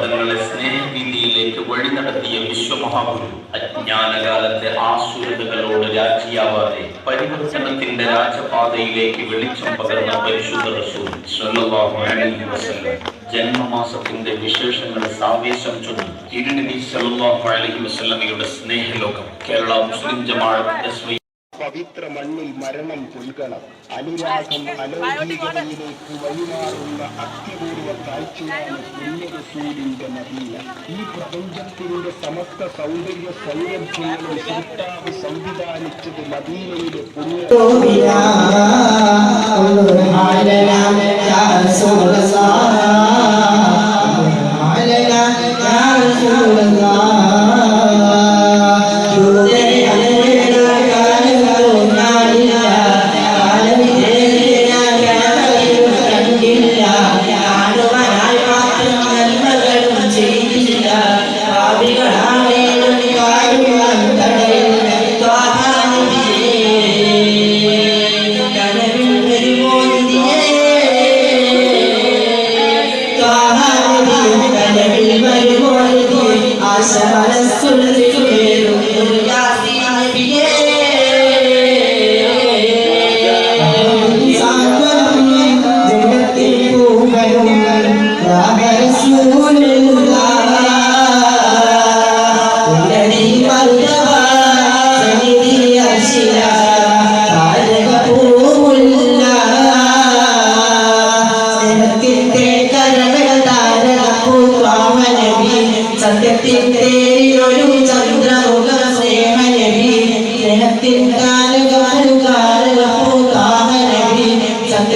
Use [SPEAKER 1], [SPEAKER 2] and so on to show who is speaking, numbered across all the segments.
[SPEAKER 1] പർവതങ്ങളെ സ്നേഹവിധിയിലേക്ക് വഴി നടത്തിയ വിശ്വമഹാഗുരു അജ്ഞാനകാലത്തെ ആസുരതകളോട് രാജിയാവാതെ പരിവർത്തനത്തിന്റെ രാജപാതയിലേക്ക് വെളിച്ചം പകർന്ന പരിശുദ്ധ ജന്മമാസത്തിന്റെ വിശേഷങ്ങളെ സാവേശം ചൊന്നു തിരുനബി സല്ലാഹു അലഹി വസ്ലമയുടെ സ്നേഹലോകം കേരള മുസ്ലിം ജമാഅത്ത്
[SPEAKER 2] പവിത്ര മണ്ണിൽ മരണം പുൽകണം അനുരാഗം അലൗകികതയിലേക്ക് വഴിമാറുന്ന അത്യപൂർവ കാഴ്ചയാണ് പുണ്യറസൂലിന്റെ മദീന ഈ പ്രപഞ്ചത്തിന്റെ സമസ്ത സൗന്ദര്യ സൗരഭ്യങ്ങളും സൃഷ്ടാവ് സംവിധാനിച്ചത് മദീനയിലെ പുണ്യ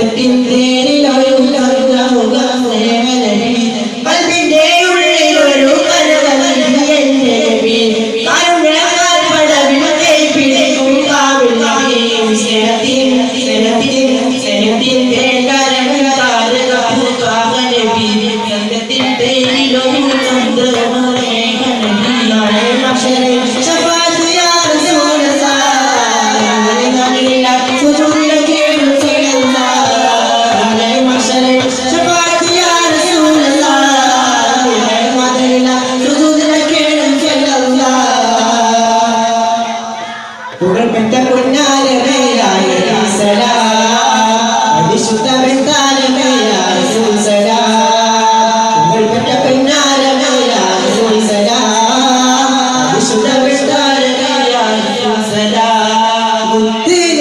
[SPEAKER 3] ഹൃദയത്തിൻ പേരിലൊരു കറുക സേവനേ അതിന്റെ ഉള്ളിലൊരു ശരി ter.